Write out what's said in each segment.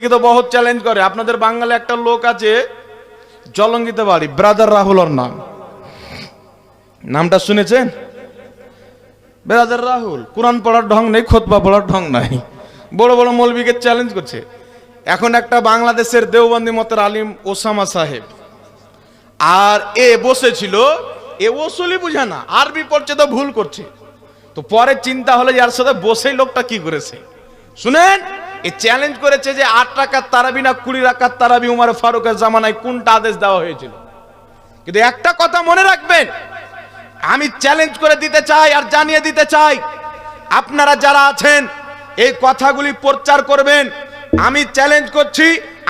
কিন্তু বহুত চ্যালেঞ্জ করে। আপনাদের বাঙালি একটা লোক আছে, জলঙ্গিতে বাড়ি ব্রাদার রাহুলর নাম। নামটা শুনেছেন? ব্রাদার রাহুল, কোরআন পড়ার ঢং নেই, খোতবা পড়ার ঢং নাই। বড় বড় মৌলবীকে চ্যালেঞ্জ করছে। এখন একটা বাংলাদেশের দেওবন্দি মতের আলিম ওসামা সাহেব। আর এ বসেছিল, এ ওসুলি বুঝে না, আরবি পড়ছে তো ভুল করছে। তো পরে চিন্তা হলো যার সাথে বসেই লোকটা কি করেছে। শুনেন? এ চ্যালেঞ্জ করেছে যে আট টাকার তারাবি না কুড়ি টাকার তারাবি উমার ফারুকের জামানায় কোনটা আদেশ দেওয়া হয়েছিল? কিন্তু একটা কথা মনে রাখবেন, আমি চ্যালেঞ্জ করে দিতে চাই আর জানিয়ে দিতে চাই, আপনারা যারা আছেন, এই কথাগুলি প্রচার করবেন, আমি চ্যালেঞ্জ করছি,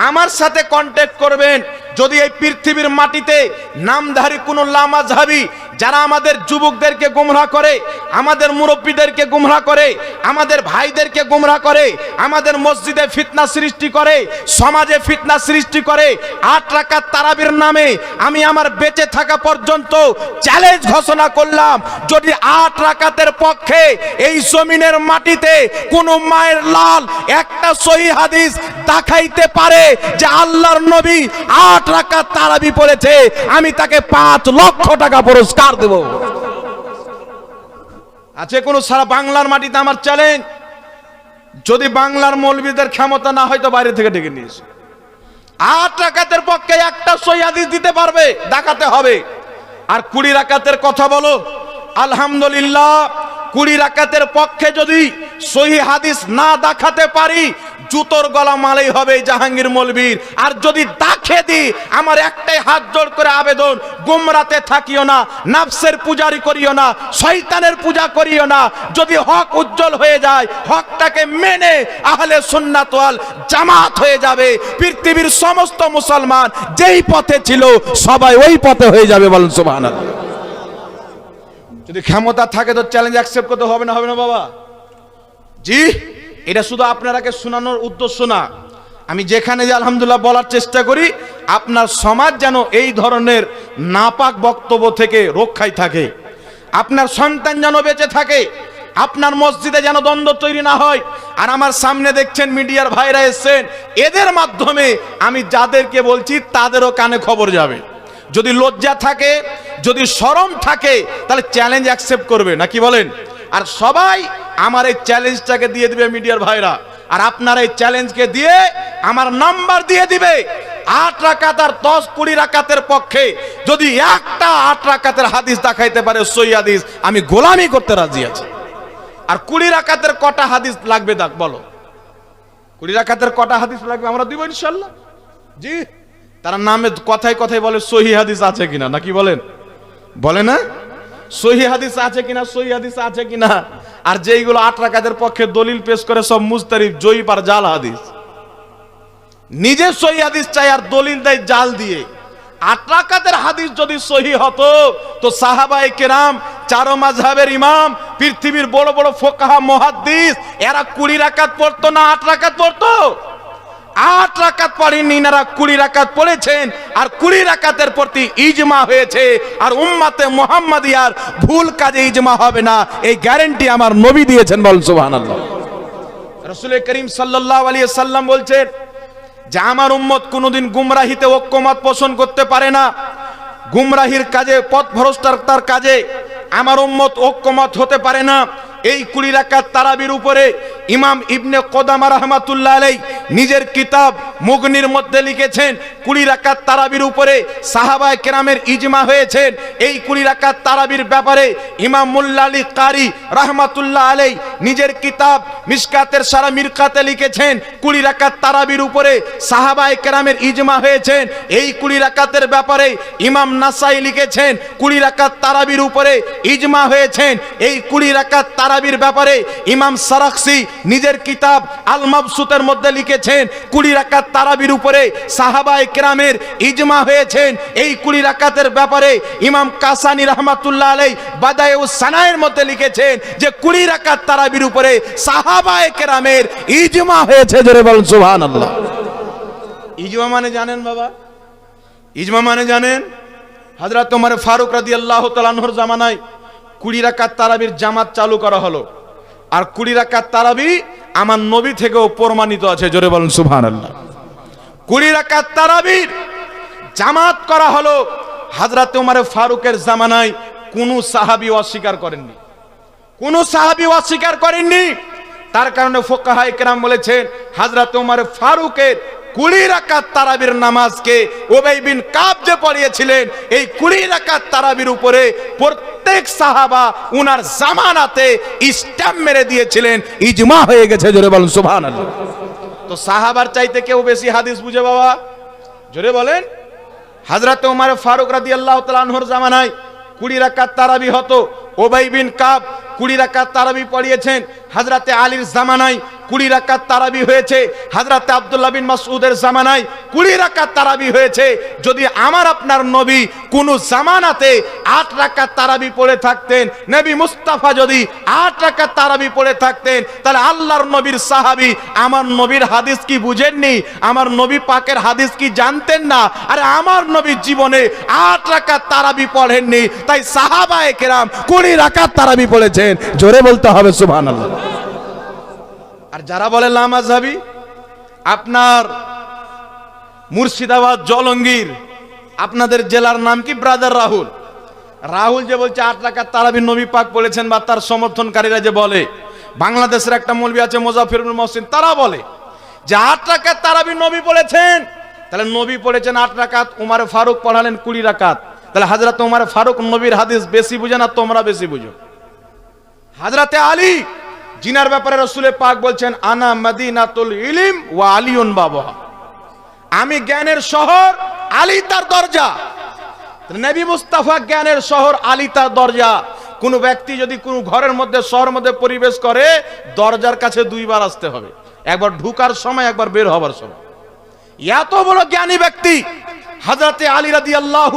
আমার সাথে কন্ট্যাক্ট করবেন যদি এই পৃথিবীর মাটিতে নামধারী কোনো লামাজহাবি যারা আমাদের যুবকদেরকে গুমরা করে, আমাদের মুরব্বীদেরকে গুমরা করে, আমাদের ভাইদেরকে গুমরা করে, আমাদের মসজিদে ফিতনা সৃষ্টি করে, সমাজে ফিতনা সৃষ্টি করে, আট রাকাত তারাবির নামে আমি আমার বেঁচে থাকা পর্যন্ত চ্যালেঞ্জ ঘোষণা করলাম, যদি আট রাকাতের পক্ষে এই জমিনের মাটিতে কোনো মায়ের লাল একটা সহি হাদিস দেখাইতে পারে যে আল্লাহর নবী আট রাকাত তারাবি পড়েছে, আমি তাকে পাঁচ লক্ষ টাকা পুরস্কার দেব। আছে কোনো সারা বাংলার মাটিতে আমার চ্যালেঞ্জ যদি বাংলার মৌলবীদের ক্ষমতা না হয় তো বাইরে থেকে ডেকে নিয়ে এসো। আট রাকাতের পক্ষে একটা সহি হাদিস দিতে পারবে, দেখাতে হবে। আর কুড়ি রাকাতের কথা বলো, আলহামদুলিল্লাহ কুড়ি রাকাতের পক্ষে যদি সহি হাদিস না দেখাতে পারি, জুতোর গলা মালেই হবে জাহাঙ্গীর মলবির। আর যদি দাখে দি আমার একটাই হাত জোড় করে আবেদন, গুমরাতে থাকিও না, নাফসের পূজারি করিও না, শয়তানের পূজা করিও না, যদি হক উজ্জ্বল হয়ে যায়, হকটাকে মেনে আহলে সুন্নাত ওয়াল জামাত হয়ে যাবে। পৃথিবীর সমস্ত মুসলমান যেই পথে ছিল, সবাই ওই পথে হয়ে যাবে বলেন সুবহানাল্লাহ। যদি ক্ষমতা থাকে তো চ্যালেঞ্জ অ্যাকসেপ্ট করতে হবে না হবে না বাবা? জি, এটা শুধু আপনারাকে শোনানোর উদ্দেশ্য না। আমি যেখানে যে আলহামদুলিল্লাহ বলার চেষ্টা করি, আপনার সমাজ যেন এই ধরনের নাপাক বক্তব্য থেকে রক্ষায় থাকে। আপনার সন্তান যেন বেঁচে থাকে, আপনার মসজিদে যেন দ্বন্দ্ব তৈরি না হয়। আর আমার সামনে দেখছেন মিডিয়ার ভাইরা এসছেন, এদের মাধ্যমে আমি যাদেরকে বলছি, তাদেরও কানে খবর যাবে। যদি লজ্জা থাকে, যদি শরম থাকে, তাহলে চ্যালেঞ্জ অ্যাকসেপ্ট করবে নাকি বলেন? আর সবাই আমার এই চ্যালেঞ্জটাকে দিয়ে দিবে মিডিয়ার ভাইরা। আর আপনার এই চ্যালেঞ্জকে দিয়ে আমার নাম্বার দিয়ে দিবে। আট রাকাত আর দশ, কুড়ি রাকাতের পক্ষে যদি একটা আট রাকাতের হাদিস দেখাইতে পারে সই হাদিস, আমি গোলামি করতে রাজি আছি। আর কুড়ি রাকাতের কটা হাদিস লাগবে দেখ, বলো। কুড়ি রাকাতের কটা হাদিস লাগবে, আমরা দিব ইনশাল্লাহ। জি। তারা নামে কথায় কথায় বলে, সহি হাদিস আছে কিনা? নাকি বলেন? বলে না? সহি হাদিস আছে কিনা? সহি হাদিস আছে কিনা? আর যেইগুলো আট রাকাতের পক্ষে দলিল পেশ করে, সব মুস্তারিফ জয়ীপ আর জাল হাদিস। নিজে সহি হাদিস চাই আর দলিল দেয় জাল দিয়ে। আট রাকাতের হাদিস যদি সহি হতো, তো সাহাবাই কেরাম, চারো মাঝহাবের ইমাম, পৃথিবীর বড় বড় ফোকাহা, মহাদ্দিস, এরা কুড়ি রাকাত পড়তো না আট রাকাত পড়তো? আট রাকাত পড়েননি এনারা কুড়ি রাকাত পড়েছেন, আর কুড়ি রাকাতের প্রতি ইজমা হয়েছে। আর উম্মাতে মোহাম্মদিয়ার ভুল কাজে ইজমা হবে না, এই গ্যারেন্টি আমার নবী দিয়েছেন বল সুবহানাল্লাহ। রসুল করিম সাল্লাল্লাহু আলাইহি সাল্লাম বলছেন যে, আমার উম্মত কোনোদিন গুমরাহিতে ঐক্যমত পোষণ করতে পারে না। গুমরাহির কাজে পথ ভ্রষ্টার কাজে আমার উম্মত ঐক্যমত হতে পারে না। এই কুড়ি রাকাত তারাবির উপরে ইমাম ইবনে কোদামা রহমাতুল্লাহ আলাই নিজের কিতাব মুগনির মধ্যে লিখেছেন, কুড়ি রাকাত তারাবির উপরে সাহাবায় কেরামের ইজমা হয়েছেন। এই কুড়ি রাকাত তারাবির ব্যাপারে ইমাম মুল্লা আলী কারি রহমাতুল্লাহ আলাই নিজের কিতাব মিসকাতের সারা মিরকাতে লিখেছেন, কুড়ি রাকাত তারাবির উপরে সাহাবায় কেরামের ইজমা হয়েছেন। এই কুড়ি রাকাতের ব্যাপারে ইমাম নাসাই লিখেছেন, কুড়ি রাকাত তারাবির উপরে ইজমা হয়েছেন। এই কুড়ি রাকাত তারাবির ব্যাপারে ইমাম সারাকসি নিজের কিতাব আল মাবসুতের মধ্যে লিখেছেন, কুড়ি রাকাত তারাবির উপরে সাহাবায় কেরামের ইজমা হয়েছেন। এই কুড়ি রাকাতের ব্যাপারে ইমাম কাসানি রহমাতুল্লাহ আলাই বাদায় ও সানায়ের মধ্যে লিখেছেন যে কুড়ি রাকাত তারাবির উপরে সাহাবায় কেরামের ইজমা হয়েছে। জোরে বলুন, সুবহানাল্লাহ। ইজমা মানে জানেন বাবা? ইজমা মানে জানেন? হযরত তোমার ফারুক রাদিয়াল্লাহু তাআলার জামানায় কুড়ি রাকাত তারাবির জামাত চালু করা হলো। আর কুড়ি রাকাত তারাবি আমার নবী থেকেও প্রমাণিত আছে, জোরে বলেন সুবহান আল্লাহ কুড়ি রাকাত তারাবির জামাত করা হলো হাজরাতে উমারে ফারুকের জামানায়, কোনো সাহাবি অস্বীকার করেননি। কোন সাহাবি অস্বীকার করেননি। তার কারণে ফোকাহাই কেরাম বলেছেন, হাজরাতে উমার ফারুকের কুড়ি রাকাত তারাবির নামাজকে ওবাই বিন কাব যে পড়িয়েছিলেন, এই কুড়ি রাকাত তারাবির উপরে প্রত্যেক সাহাবা উনার জামানাতে স্ট্যাম্প মেরে দিয়েছিলেন। ইজমা হয়ে গেছে, জোরে বলুন, সুবহানাল্লাহ। তো সাহাবার চাইতে কেউ বেশি হাদিস বুঝে বাবা? জোরে বলেন। হাজরাতে উমার ফারুক রাদি আল্লাহ তালানহর জামানায় কুড়ি রাকাত তারাবি হতো। ওবাই বিন কাব কুড়ি রাকাত তারাবি পড়িয়েছেন। হাজরাতে আলীর জামানায় কুড়ি রাকাত তারাবি হয়েছে। হাজরাতে আব্দুল্লাহ বিন মাসউদের জামানায় কুড়ি রাকাত তারাবি হয়েছে। যদি আমার আপনার নবী কোন জামানাতে আট রাকাত তারাবি পড়ে থাকতেন, নবী মুস্তাফা যদি আট রাকাত তারাবি পড়ে থাকতেন, তাহলে আল্লাহর নবীর সাহাবি আমার নবীর হাদিস কি বুঝেননি? আমার নবী পাকের হাদিস কি জানতেন না? আরে আমার নবীর জীবনে আট রাকাত তারাবি পড়েননি। তাই সাহাবায়ে কেরাম কুড়ি রাকাত তারাবি পড়েছেন। জোরে বলতে হবে, সুবহানাল্লাহ। আর যারা বলে লামাজাবি আপনার মুর্শিদাবাদ জলঙ্গির আপনাদের জেলার নাম কি? ব্রাদার রাহুল। রাহুল যে বলছে, আট রাকাত তারাবি নবী পাক বলেছেন বা তার সমর্থনকারীরা যে বলে, বাংলাদেশের একটা মৌলবি আছে মোজাফিরুল মহসিন, তারা বলে যে আট রাকাত তারাবি নবী বলেছেন তাহলে নবী পড়েছেন আট রাকাত, উমার ফারুক পড়ালেন কুড়ি রাকাত। তাহলে হাজরা উমার ফারুক নবীর হাদিস বেশি বুঝে না তোমরা বেশি বুঝো? হাজরাতে আলী, জিনার ব্যাপারে রসুলের পাক বলছেন, আনা মদিনাতুল ইলিম ওয়া আলিউন বাবা আমি জ্ঞানের শহর, আলী তার দরজা। নবী মুস্তাফা জ্ঞানের শহর, আলী তার দরজা। কোন ব্যক্তি যদি কোন ঘরের মধ্যে, শহরের মধ্যে পরিবেশ করে, দরজার কাছে দুইবার আসতে হবে। একবার ঢুকার সময়, একবার বের হবার সময়। এত বড় জ্ঞানী ব্যক্তি হাজরাতে আলী রাদি আল্লাহ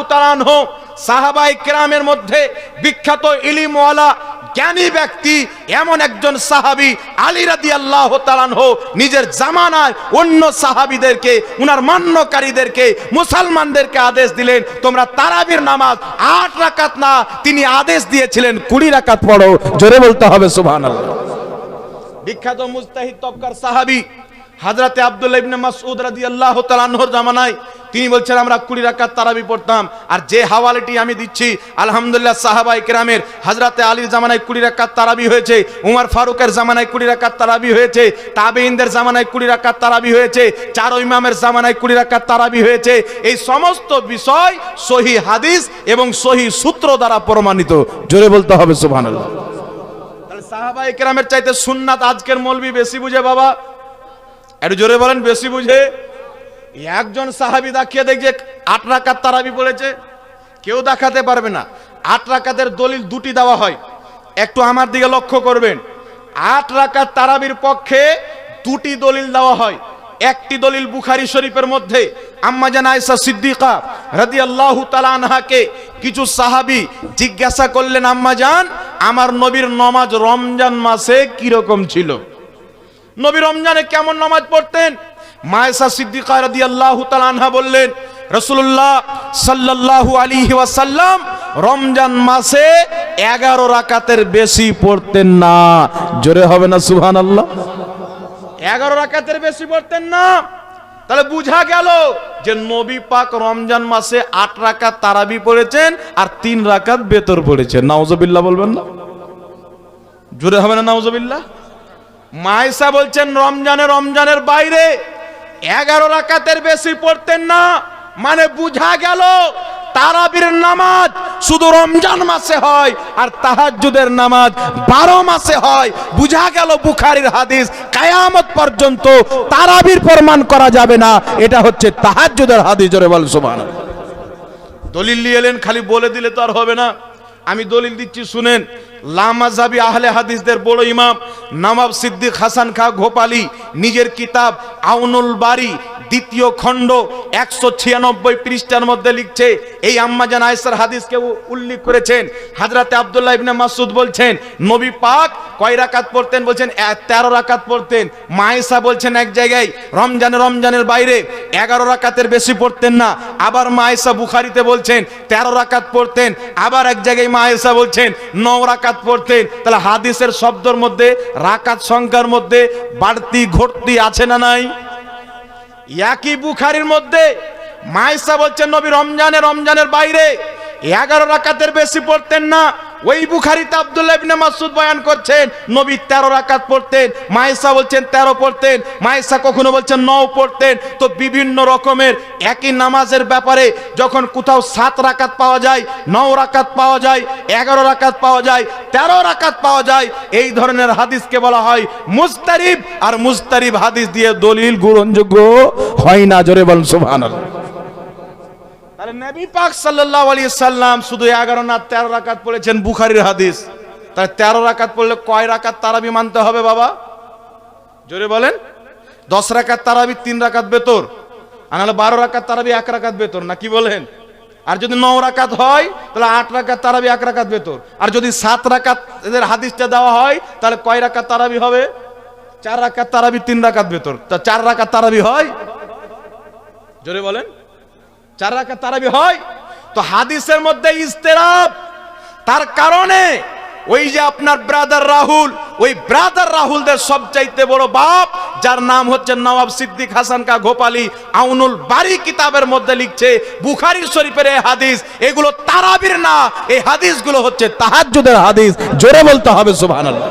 সাহাবাই কেরামের মধ্যে বিখ্যাত ইলিমওয়ালা জ্ঞানী ব্যক্তি, এমন একজন সাহাবি আলী রাদি আল্লাহ তালানহ নিজের জামানায় অন্য সাহাবিদেরকে, উনার মান্যকারীদেরকে, মুসলমানদেরকে আদেশ দিলেন, তোমরা তারাবির নামাজ আট রাকাত না, তিনি আদেশ দিয়েছিলেন কুড়ি রাকাত পড়ো। জোরে বলতে হবে, সুবহানাল্লাহ। বিখ্যাত মুস্তাহিদ তবকার সাহাবি হাজরাতে আব্দুল্লাহ ইবনে মাসউদ রাদিয়াল্লাহু তাআলা আনহুর জামানায় তিনি বলছেন, আমরা কুড়ি রাকাত তারাবি পড়তাম। আর যে হাওয়ালাটি আমি দিচ্ছি, আলহামদুলিল্লাহ সাহাবাই কেরামের হাজরাতে আলীর জামানায় কুড়ি রাকাত তারাবি হয়েছে, উমর ফারুকের জামানায় কুড়ি রাকাত তারাবি হয়েছে তাবেইনদের জামানায় কুড়ি রাকাত তারাবি হয়েছে, চারো ইমামের জামানায় কুড়ি রাকাত তারাবি হয়েছে। এই সমস্ত বিষয় সহি হাদিস এবং সহি সূত্র দ্বারা প্রমাণিত। জোরে বলতে হবে, সুবহানাল্লাহ। তাহলে কেরামের চাইতে সুন্নাত আজকের মৌলবি বেশি বুঝে বাবা? একটু জোরে বলেন, বেশি বুঝে। একজন সাহাবি দেখিয়ে দেখছে আট রাকাত তারাবি পড়েছে কেউ দেখাতে পারবে না। আট রাকাতের দলিল দুটি দেওয়া হয়। একটু আমার দিকে লক্ষ্য করবেন। আট রাকাত তারাবির পক্ষে দুটি দলিল দেওয়া হয়। একটি দলিল বুখারি শরীফের মধ্যে। আম্মাজান আয়েশা সিদ্দিকা রাদিয়াল্লাহু তাআলা আনহাকে কিছু সাহাবী জিজ্ঞাসা করলেন আম্মাজান আমার নবীর নমাজ রমজান মাসে কি রকম ছিল? নবী রমজানে কেমন নামাজ পড়তেন? মায়েশা সিদ্দিকা রাদিয়াল্লাহু তাআলা আনহা বললেন, রাসূলুল্লাহ সাল্লাল্লাহু আলাইহি ওয়াসাল্লাম রমজান মাসে 11 রাকাতের বেশি পড়তেন না। জোরে হবে না সুহান আল্লাহ এগারো রাকাতের বেশি পড়তেন না? তাহলে বুঝা গেল যে নবী পাক রমজান মাসে আট রাকাত তারাবি পড়েছেন আর তিন রাকাত বেতর পড়েছেন। নাউজুবিল্লাহ বলবেন না? জোরে হবে না, নাউজুবিল্লাহ? মাইসা বলছেন, রমজানে রমজানের বাইরে এগারো রাকাতের বেশি পড়তেন না। মানে বুঝা গেল, তারাবির নামাজ শুধু রমজান মাসে হয় আর তাহাজ্জুদের নামাজ বারো মাসে হয়। বুঝা গেল বুখারির হাদিস, কায়ামত পর্যন্ত তারাবির প্রমাণ করা যাবে না। এটা হচ্ছে তাহাজ্জুদের হাদিস, জোরে বল সুবহানাল্লাহ। দলিল নিয়ে এলেন, খালি বলে দিলে তো আর হবে না। আমি দলিল দিচ্ছি, শুনেন। লামাজাবি আহলে হাদিসদের বড় ইমাম নামাব সিদ্দিক হাসান খা ঘোপালি, নিজের কিতাব আউনুল বাড়ি দ্বিতীয় খণ্ড, একশো ছিয়ানব্বই পৃষ্ঠার মধ্যে লিখছে, এই আম্মাজান আয়েসার হাদিসকে উল্লেখ করেছেন, হাজরাতে আবদুল্লাহ ইবনে মাসুদ বলছেন, নবী পাক কয় রাকাত পড়তেন বলছেন তেরো রাকাত পড়তেন। মায়েশা বলছেন এক জায়গায়, রমজানে রমজানের বাইরে এগারো রাকাতের বেশি পড়তেন না। আবার মায়েশা বুখারিতে বলছেন, তেরো রাকাত পড়তেন। আবার এক জায়গায় মায়েশা বলছেন ন রাকাত পড়তেন। তাহলে হাদিসের শব্দর মধ্যে, রাকাত সংখ্যার মধ্যে বাড়তি, ঘটতি আছে না নাই? একই বুখারির মধ্যে মাইসা বলছেন, নবী রমজানে, রমজানের বাইরে এগারো রাকাতের বেশি পড়তেন না। ওই বুখারিতে আব্দুল্লাহ ইবনে মাসুদ বয়ান করছেন, নবী তেরো রাকাত পড়তেন মাইসা বলছেন তেরো পড়তেন মাইসা কখনো বলছেন নও পড়তেন। তো বিভিন্ন রকমের একই নামাজের ব্যাপারে যখন কোথাও সাত রাকাত পাওয়া যায়, নও রাকাত পাওয়া যায়, এগারো রাকাত পাওয়া যায়, তেরো রাকাত পাওয়া যায়, এই ধরনের হাদিসকে বলা হয় মুস্তারিব আর মুস্তারিব হাদিস দিয়ে দলিল গ্রহণযোগ্য হয় না, জোরে বলেন সুবহানাল্লাহ। তাহলে নবী পাক সাল্লাল্লাহু আলাইহি সাল্লাম শুধু 11 না 13 রাকাত পড়েছেন বুখারীর হাদিস। তাহলে 13 রাকাত পড়লে কয় রাকাত তারাবি মানতে হবে বাবা? জোরে বলেন। 10 রাকাত তারাবি 3 রাকাত বেতর। আর নাহলে 12 রাকাত তারাবি 1 রাকাত বেতর, না কি বলেন? আর যদি 9 রাকাত হয়, তাহলে 8 রাকাত তারাবি 1 রাকাত বেতর। আর যদি 7 রাকাত এদের হাদিসটা দেওয়া হয়, তাহলে কয় রাকাত তারাবি হবে? 4 রাকাত তারাবি 3 রাকাত বেতর। তা 4 রাকাত তারাবি হয়? জোরে বলেন। চার রাকাত তারাবি হয়, তো হাদিসের মধ্যে ইস্তেরাব তার কারণে ওই যে আপনার ব্রাদার রাহুল, ওই ব্রাদার রাহুলদের সবচাইতে বড় বাপ, যার নাম হচ্ছে নওয়াব সিদ্দিক হাসান কা গোপালী, আউনুল বাড়ি কিতাবের মধ্যে লিখছে, বুখারী শরীফের এই হাদিস, এগুলো তারাবির না, এই হাদিসগুলো হচ্ছে তাহাজ্জুদের হাদিস। জোরে বলতে হবে, সুবহানাল্লাহ।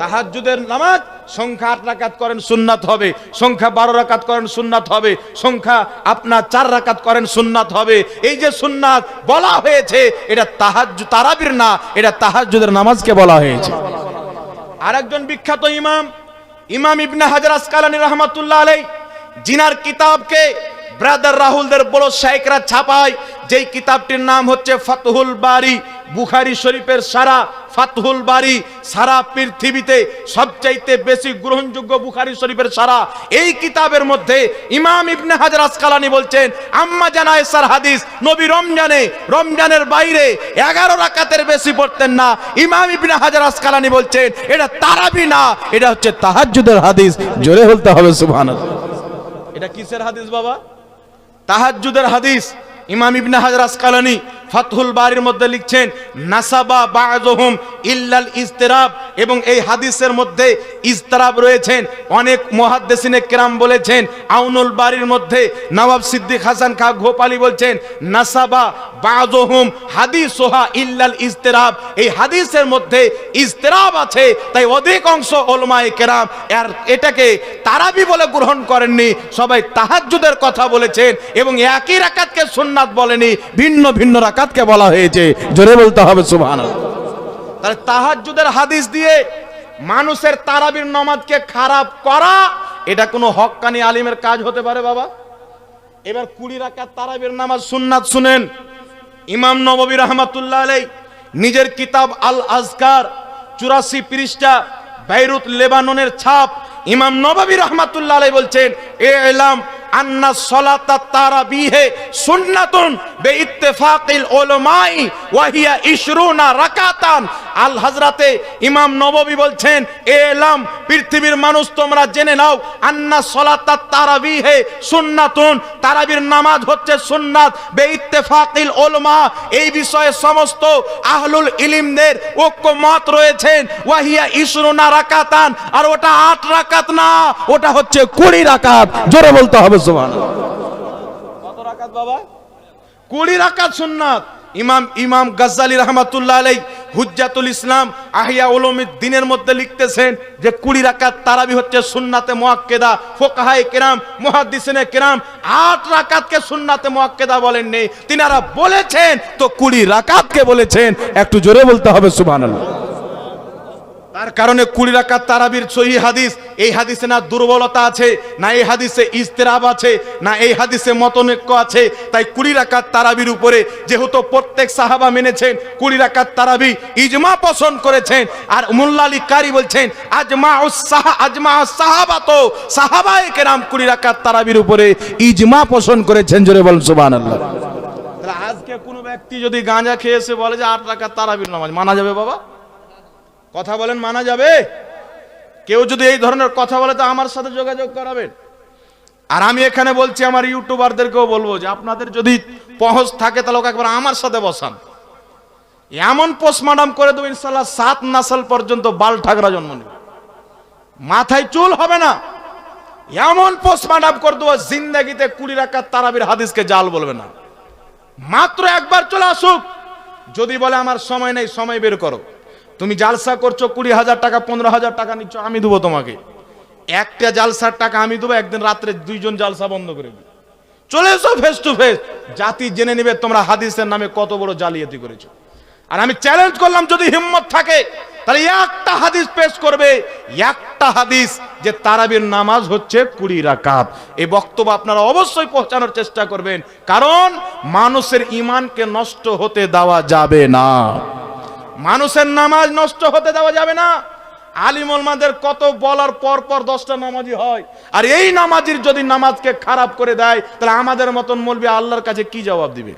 তাহাজ্জুদের নামাজ সংখ্যা আট রাকাত করেন, সুন্নাত হবে। সংখ্যা বারো রাকাত করেন, সুন্নাত হবে। সংখ্যা আপনার চার রাকাত করেন, সুন্নাত হবে। এই যে সুন্নাত বলা হয়েছে, এটা তাহাজ তারাবির না, এটা তাহাজ্জুদের নামাজকে বলা হয়েছে। আরেকজন বিখ্যাত ইমাম ইমাম ইবনে হাজার আসকালানি রহমাতুল্লাহ আলাই জিনার কিতাবকে ব্রাদার রাহুলদের বড় শাইকরা ছাপায়। যেই কিতাবটির নাম হচ্ছে ফাতহুল বারি, বুখারি শরীফের সারা ফাতহুল বারি, সারা পৃথিবীতে সবচাইতে বেশি গ্রহণযোগ্য বুখারি শরীফের সারা। এই কিতাবের মধ্যে ইমাম ইবনে হাজার আসকালানি বলছেন, আম্মা জানা এসার হাদিস, নবী রমজানে, রমজানের বাইরে এগারো রাকাতের বেশি পড়তেন না। ইমাম ইবনে হাজার আসকালানি বলছেন, এটা তারাবি না, এটা হচ্ছে তাহাজ্জুদের হাদিস। জোরে বলতে হবে, সুবহানাল্লাহ। এটা কিসের হাদিস বাবা? তাহাজ্জুদের হাদিস ইমাম ইবনে হাজার আসকালানি ফাতহুল বাড়ির মধ্যে লিখছেন, নাসাবা বাযুহুম ইল্লাল ইজতিরাব এবং এই হাদিসের মধ্যে ইজতিরাব রয়েছেন। অনেক মুহাদ্দিসিনে কেরাম বলেছেন, আউনুল বাড়ির মধ্যে নবাব সিদ্দিক হাসান খা ঘোপালি বলছেন, নাসাবা বাযুহুম হাদিসুহা ইল্লাল ইজতিরাব এই হাদিসের মধ্যে ইজতিরাব আছে, তাই অধিক অংশ ওলমায়ে কেরাম আর এটাকে তারাবি বলে গ্রহণ করেননি, সবাই তাহাজ্জুদের কথা বলেছেন এবং একই রাকাতকে সুন্নাত বলেনি, ভিন্ন ভিন্ন রাকাতকে বলা হয়েছে। জোরে বলতে হবে, সুবহানাল্লাহ। তাহলে তাহাজ্জুদের হাদিস দিয়ে মানুষের তারাবির নামাজকে খারাপ করা, এটা কোনো হক্কানি আলিমের কাজ হতে পারে বাবা? এবার কুড়ি রাকাত তারাবির নামাজ সুন্নাত শুনেন। ইমাম নববী রহমাতুল্লাহ আলাই নিজের কিতাব আল আজকার, চুরাশি পৃষ্ঠা, বাইরুত লেবাননের ছাপ, ইমাম নববী রহমাতুল্লাহ আলাই বলছেন, এ এলাম নামাজ হচ্ছে সুন্নাত বে ইত্তেফাকিল উলামা এই বিষয়ে সমস্ত আহলুল ইলিমদের ঐক্যমত রয়েছেন। ওয়া হিয়া ইশরুনা রাকাতান, আর ওটা আট রাকাত না, ওটা হচ্ছে কুড়ি রাকাত। জোরে বলতে হবে ইমাম হুজ্জাতুল ইসলাম আহিয়া দিনের মধ্যে লিখতেছেন যে কুড়ি তারাবি হচ্ছে সুন্নাতে ফোকাহায়ে কেরাম আট রাকাতকে সুন্নাতে মুআক্কেদা বলেননি তিনারা বলেছেন, তো কুড়ি রাকাতকে বলেছেন। একটু জোরে বলতে হবে, সুবহানাল্লাহ। তার কারণে কুড়ি রাকাত তারাবির সহি হাদিস, এই হাদিসে না দুর্বলতা আছে, না এই হাদিসে ইস্তেরাব আছে, না এই হাদিসে মতনৈক্য আছে। তাই কুড়ি রাকাত তারাবির উপরে যেহেতু প্রত্যেক সাহাবা মেনেছেন, কুড়ি রাকাত তারাবি ইজমা পছন্দ করেছেন, আর মুল্লা আলী কারি বলছেন, আজমা সাহা, আজমা সাহাবা তো সাহাবায়ে কেরাম কুড়ি রাকাত তারাবির উপরে ইজমা পছন্দ করেছেন, জোরে বল তাহলে আজকে কোনো ব্যক্তি যদি গাঁজা খেয়ে এসে বলে যে আট রাকাত তারাবির নামাজ, মানা যাবে বাবা? কথা বলেন, মানা যাবে? কেউ যদি এই ধরনের কথা বলে, তো আমার সাথে যোগাযোগ করাবেন। আর আমি এখানে বলছি, আমার ইউটিউবারদেরকেও বলব যে, আপনাদের যদি পহস থাকে, তাহলে ওকে একবার আমার সাথে বসান। এমন পোস্টমার্টম করে দেবো, ইনশাল্লাহ সাত নাসাল পর্যন্ত বাল ঠাকরা জন্ম নেবে। মাথায় চুল হবে না। এমন পোস্টমার্টম করে দেবো, জিন্দাগিতে কুড়ি রাখার তারাবির হাদিসকে জাল বলবে না। মাত্র একবার চলে আসুক। যদি বলে, আমার সময় নেই, সময় বের করো। তুমি জালসা করছ, কুড়ি হাজার টাকা, পনেরো হাজার টাকা নিচ্ছ, আমি দেবো তোমাকে। একটা জালসার টাকা আমি দেবো, একদিন রাত্রে দুইজন জালসা বন্ধ করে দিই চলে এসো ফেস টু ফেস জাতি জেনে নেবে তোমরা হাদিসের নামে কত বড় জালিয়াতি করেছ। আর আমি চ্যালেঞ্জ করলাম, যদি হিম্মত থাকে, তাহলে একটা হাদিস পেশ করবে। একটা হাদিস যে তারাবির নামাজ হচ্ছে কুড়ি রাকাত। এই বক্তব্য আপনারা অবশ্যই পৌঁছানোর চেষ্টা করবেন, কারণ মানুষের ইমানকে নষ্ট হতে দেওয়া যাবে না। মানুষের নামাজ নষ্ট হতে দেওয়া যাবে না। আলিমলমাদের কত বলার পর পর দশটা নামাজি হয়। আর এই নামাজির যদি নামাজকে খারাপ করে দেয়, তাহলে আমাদের মতন মলবি আল্লাহর কাছে কি জবাব দিবে?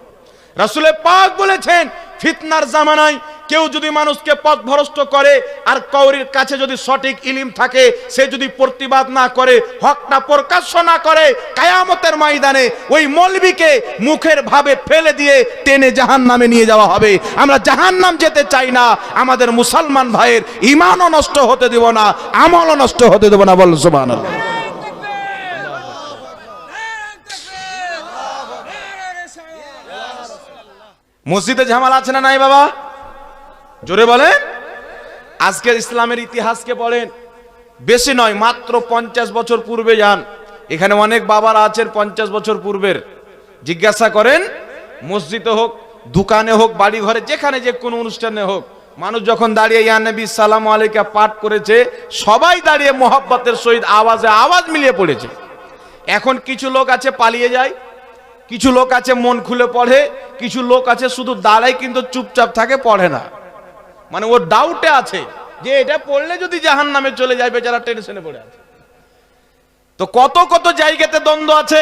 রাসুলে পাক বলেছেন ফিতনার জামানায় কেউ যদি মানুষকে পথ ভ্রষ্ট করে, আর কৌরির কাছে যদি সঠিক ইলিম থাকে, সে যদি প্রতিবাদ না করে, হকটা প্রকাশ্য না করে, কায়ামতের ময়দানে ওই মলবিকে মুখের ভাবে ফেলে দিয়ে টেনে জাহান নামে নিয়ে যাওয়া হবে। আমরা জাহান নাম যেতে চাই না, আমাদের মুসলমান ভাইয়ের ইমানও নষ্ট হতে দেব না, আমলও নষ্ট হতে দেব না, বল সুবাহ মসজিদে ঝামেলা আছে না নাই, বাবা? জোরে বলেন। আজকের ইসলামের ইতিহাসকে পড়েন বেশি নয়, মাত্র পঞ্চাশ বছর পূর্বে যান। এখানে অনেক বাবারা আছেন পঞ্চাশ বছর পূর্বের। জিজ্ঞাসা করেন, মসজিদে হোক, দোকানে হোক বাড়ি ঘরে যেখানে যে কোনো অনুষ্ঠানে হোক, মানুষ যখন দাঁড়িয়ে, ইয়া নবী, সালাম আলাইকা পাঠ করেছে, সবাই দাঁড়িয়ে মোহাব্বতের সহিত আওয়াজে আওয়াজ মিলিয়ে পড়েছে। এখন কিছু লোক আছে, পালিয়ে যায়। কিছু লোক আছে মন খুলে পড়ে, কিছু লোক আছে শুধু দাঁড়ায় কিন্তু চুপচাপ থাকে, পড়ে না। মানে ও ডাউটে আছে যে এটা পড়লে যদি জাহান নামে চলে যায়, বেচারা টেনশনে পড়ে আছে। তো কত কত জায়গাতে দ্বন্দ্ব আছে।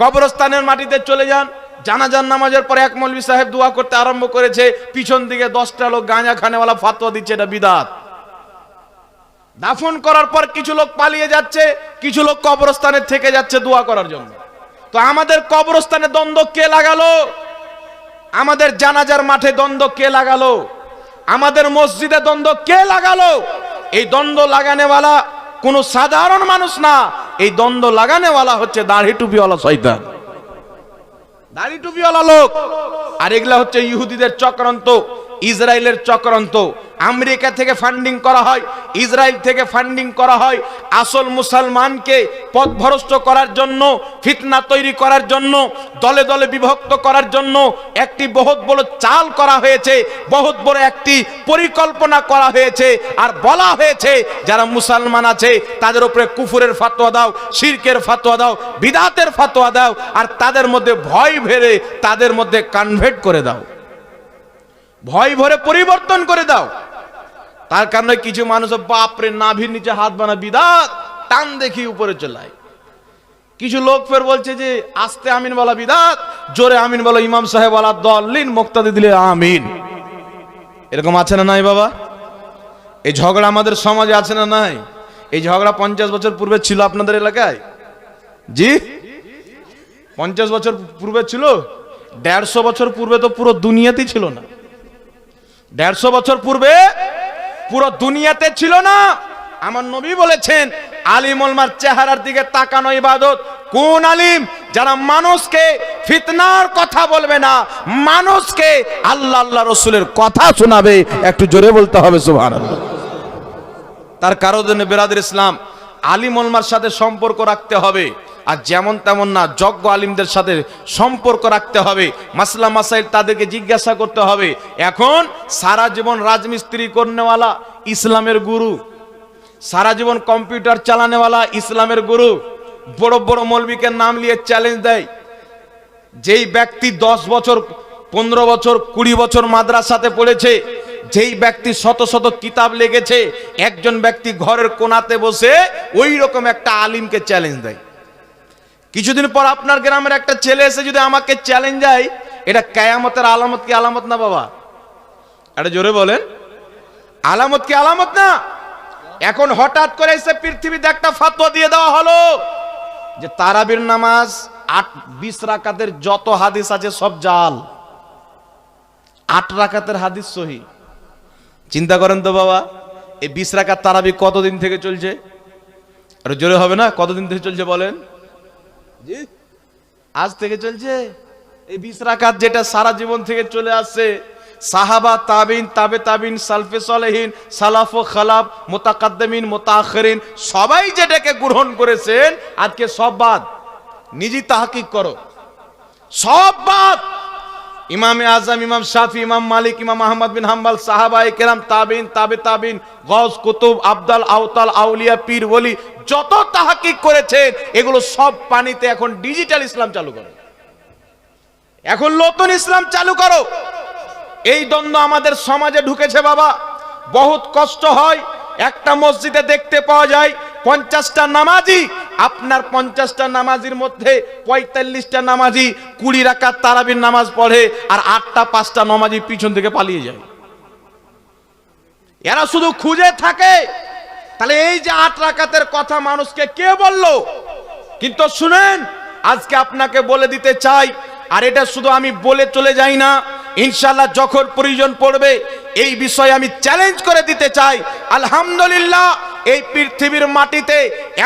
কবরস্থানের মাটিতে চলে যান জানাজান নামাজের পরে এক মৌলবী সাহেব দোয়া করতে আরম্ভ করেছে, পিছন দিকে দশটা লোক গাঁজা খানেওয়ালা ফাতোয়া দিচ্ছে, এটা বিদাত। দাফন করার পর কিছু লোক পালিয়ে যাচ্ছে, কিছু লোক কবরস্থানে থেকে যাচ্ছে দোয়া করার জন্য। তো আমাদের কবরস্থানে দ্বন্দ্ব কে লাগালো? আমাদের জানাজার মাঠে দ্বন্দ্ব কে লাগালো? আমাদের মসজিদে দ্বন্দ্ব কে লাগালো? এই দ্বন্দ্ব লাগানেওয়ালা কোনো সাধারণ মানুষ না। এই দ্বন্দ্ব লাগানেওয়ালা হচ্ছে দাড়ি টুপিওয়ালা শয়তান। দাড়ি টুপিওয়ালা লোক। আর এগুলা হচ্ছে ইহুদিদের চক্রান্ত। ইসরায়েলের চক্রান্ত। আমেরিকা থেকে ফান্ডিং করা হয়, ইসরায়েল থেকে ফান্ডিং করা হয় আসল মুসলমানকে পথভ্রষ্ট করার জন্য, ফিতনা তৈরি করার জন্য, দলে দলে বিভক্ত করার জন্য একটি বহুত বড় চাল করা হয়েছে, বহুত বড় একটি পরিকল্পনা করা হয়েছে আর বলা হয়েছে, যারা মুসলমান আছে তাদের উপরে কুফুরের ফাতোয়া দাও, শিরকের ফাতোয়া দাও, বিদাতের ফাতোয়া দাও আর তাদের মধ্যে ভয় ভেরে তাদের মধ্যে কনভার্ট করে দাও। ভয় ভরে পরিবর্তন করে দাও। তার কারণে কিছু মানুষ বাপরে নাভির নিচে হাত বানা বিদাত টান দেখি উপরে চলায় কিছু লোক ফের বলছে যে, আস্তে আমিন বলা বিদাত, জোরে আমিন বলো, ইমাম সাহেব বলা দলিন মুক্তাদি দিলে আমিন। এরকম আছে না নাই বাবা? এই ঝগড়া আমাদের সমাজে আছে না নাই? এই ঝগড়া পঞ্চাশ বছর পূর্বে ছিল আপনাদের এলাকায়? জি? পঞ্চাশ বছর পূর্বে ছিল? দেড়শো বছর পূর্বে তো পুরো দুনিয়াতেই ছিল না। দেড়শো বছর পূর্বে পুরো দুনিয়াতে ছিল না। আমার নবী বলেছেন, আলিম ওলমার চেহারার দিকে তাকানো ইবাদত। কোন আলিম যারা মানুষকে ফিতনার কথা বলবে না, মানুষকে আল্লাহ আল্লাহ রসুলের কথা শোনাবে, একটু জোরে বলতে হবে, সুবহানাল্লাহ। তার কারণে বেরাদের ইসলাম আলিম ওলমার সাথে সম্পর্ক রাখতে হবে। আর যেমন তেমন না যজ্ঞ আলিমদের সাথে সম্পর্ক রাখতে হবে। মাসলা মাসাইল তাদেরকে জিজ্ঞাসা করতে হবে। এখন সারা জীবন রাজমিস্ত্রি করনেওয়ালা ইসলামের গুরু। সারা জীবন কম্পিউটার চালানেওয়ালা ইসলামের গুরু। বড় বড় মৌলবীকে নাম নিয়ে চ্যালেঞ্জ দেয়। যেই ব্যক্তি দশ বছর, পনেরো বছর, কুড়ি বছর মাদ্রাসাতে পড়েছে, যেই ব্যক্তি শত শত কিতাব লেগেছে, একজন ব্যক্তি ঘরের কোনাতে বসে ওই রকম একটা আলিমকে চ্যালেঞ্জ দেয়। কিছুদিন পর আপনার গ্রামের একটা ছেলে এসে যদি আমাকে চ্যালেঞ্জ দেয়, এটা কেয়ামতের আলামত কি আলামত না বাবা? এটা জোরে বলেন। আলামত কি আলামত না? এখন হঠাৎ করে এসে পৃথিবীতে একটা ফাতোয়া দিয়ে দেওয়া হলো যে তারাবির নামাজ আট, বিশ রাকাতের যত হাদিস আছে সব জাল। আট রাকাতের হাদিস সহি। চিন্তা করেন তো বাবা, এই বিশ রাকাত তারাবি কতদিন থেকে চলছে? আর জোরে হবে না? কতদিন থেকে চলছে বলেন? আজ থেকে চলছে? এই বিশ রাকাত যেটা সারা জীবন থেকে চলে আসছে। সাহাবা, তাবিন, তাবে তাবিন, সালফে সালেহীন, সালাফ ও খালাফ, মোতাকাদ্দমিন মোতাখরিন সবাই যেটাকে গ্রহণ করেছেন, আজকে সব বাদ। নিজে তাহাকিক করো। সব বাদ! ইমামে আজম, ইমাম শাফি, ইমাম মালিক, ইমাম আহমদ বিন হাম্বাল সাহাবাই কেরাম তাবিন, তাবে তাবিন, গজ, কুতুব, আবদাল আউতাল আউলিয়া, পীর, ওলি, যত তাহাকিক করেছেন, এগুলো সব পানিতে এখন ডিজিটাল ইসলাম চালু করো। এখন নতুন ইসলাম চালু করো। এই দ্বন্দ্ব আমাদের সমাজে ঢুকেছে বাবা। বহুত কষ্ট হয়, একটা মসজিদে দেখতে পাওয়া যায়, পঞ্চাশটা নামাজি আপনার পঞ্চাশটা নামাজির মধ্যে পঁয়তাল্লিশটা নামাজি কুড়ি রাকাত তারাবির নামাজ পড়ে আর আটটা, পাঁচটা নামাজি পিছন থেকে পালিয়ে যায়। এরা শুধু খুঁজে থাকে। তাহলে এই যে আট রাকাতের কথা মানুষকে কে বলল? কিন্তু শুনেন, আজকে আপনাকে বলে দিতে চাই, আর এটা শুধু আমি বলে চলে যাই না ইনশাল্লাহ যখন প্রয়োজন পড়বে, এই বিষয়ে আমি চ্যালেঞ্জ করে দিতে চাই। আলহামদুলিল্লাহ এই পৃথিবীর মাটিতে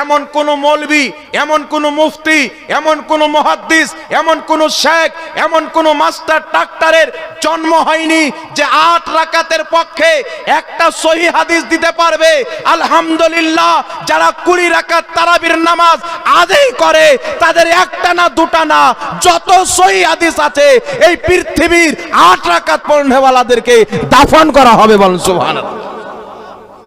এমন কোন মৌলবি, এমন কোন মুফতি, এমন কোন মহাদ্দিস, এমন কোন শেখ, এমন কোন মাস্টার ডাক্তারের জন্ম হয়নি যে আট রাকাতের পক্ষে একটা সহি হাদিস দিতে পারবে। আলহামদুলিল্লাহ, যারা কুড়ি রাকাত তারাবির নামাজ আদেই করে, তাদের একটা না দুটা না, যত সহি হাদিস আছে, এই পৃথিবীর আট রাকাত পড়নেওয়ালাদেরকে দাফন করা হবে বলুন, সুবহানাল্লাহ।